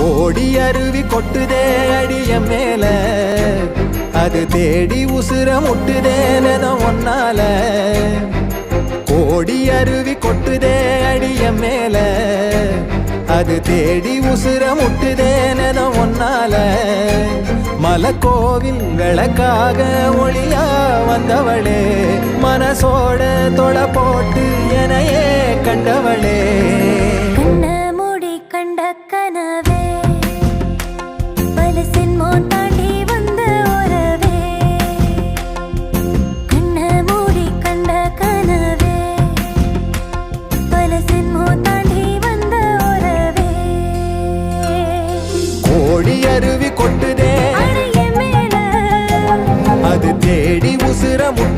ஓடி அருவி கொட்டுதே அடிய மேல. அது தேடி உசுர முட்டுதேனதோ ஒன்னால. கோடி அருவி கொட்டுதே அடிய மேல. அது தேடி உசுர முட்டுதேனதோ ஒன்னால. மலக்கோவில் விளக்காக ஒளியா வந்தவளே. மனசோட தொட போட்டு கண்ட கனவே பல சின்மோ தாண்டி வந்த உறவே கண்ண மூடி கண்ட கனவே பல சின்மோ தாண்டி வந்த உறவே. கோடி அருவி கொட்டுதே அது தேடி உசுர முட்டுதே.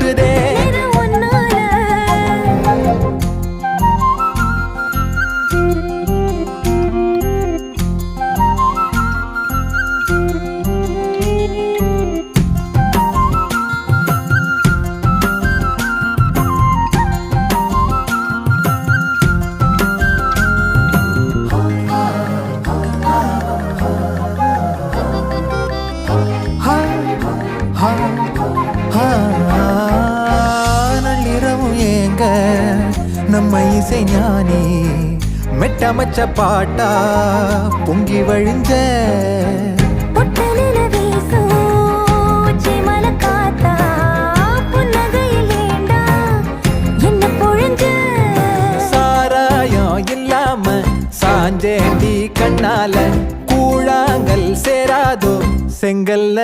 நள்ளிரவும் ஏங்க நம்ம இசை ஞானி. மெட்டமச்ச பாட்டா பொங்கி வழிஞ்ச? சாராயம் இல்லாம சாஞ்சேண்டி கண்ணால கூழாங்கல் சேராதோ செங்கல்ல.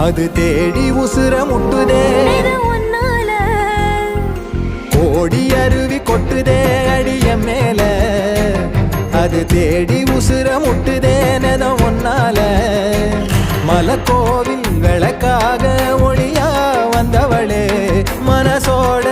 அது தேடி உசுர முட்டுதே. கோடி அருவி கொட்டுதே அடிய மேல. அது தேடி உசுர முட்டுதேனதோ ஒன்னால மலக்கோவில் விளக்காக ஒளியா வந்தவளே மனசோட